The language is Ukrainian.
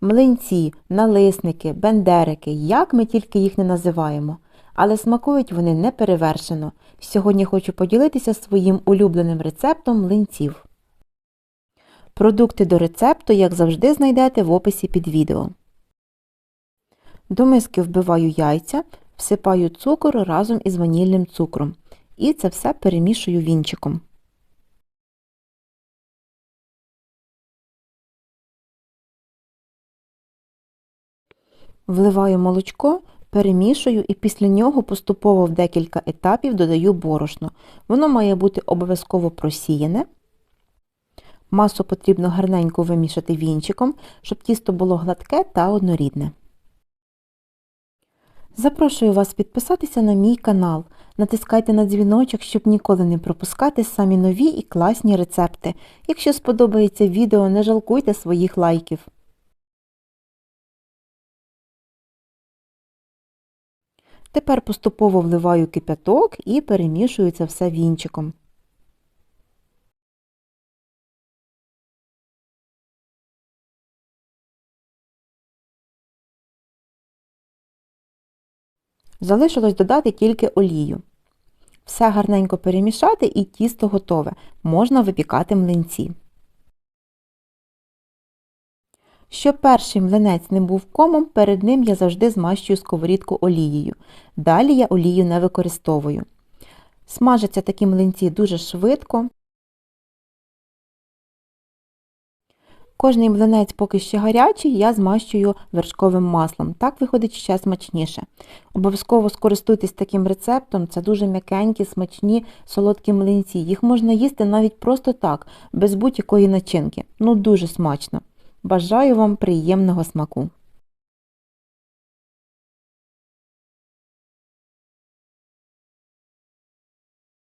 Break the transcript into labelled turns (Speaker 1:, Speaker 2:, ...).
Speaker 1: Млинці, налисники, бендерики, як ми тільки їх не називаємо. Але смакують вони неперевершено. Сьогодні хочу поділитися своїм улюбленим рецептом млинців. Продукти до рецепту, як завжди, знайдете в описі під відео. До миски вбиваю яйця, всипаю цукор разом із ванільним цукром. І це все перемішую вінчиком. Вливаю молочко, перемішую і після нього поступово в декілька етапів додаю борошно. Воно має бути обов'язково просіяне. Масу потрібно гарненько вимішати вінчиком, щоб тісто було гладке та однорідне. Запрошую вас підписатися на мій канал. Натискайте на дзвіночок, щоб ніколи не пропускати самі нові і класні рецепти. Якщо сподобається відео, не жалкуйте своїх лайків. Тепер поступово вливаю кипяток і перемішую це все вінчиком. Залишилось додати тільки олію. Все гарненько перемішати і тісто готове. Можна випікати млинці. Щоб перший млинець не був комом, перед ним я завжди змащую сковорідку олією. Далі я олію не використовую. Смажаться такі млинці дуже швидко. Кожний млинець поки ще гарячий, я змащую вершковим маслом. Так виходить ще смачніше. Обов'язково скористуйтесь таким рецептом, це дуже м'якенькі, смачні, солодкі млинці. Їх можна їсти навіть просто так, без будь-якої начинки. Ну дуже смачно. Бажаю вам приємного смаку!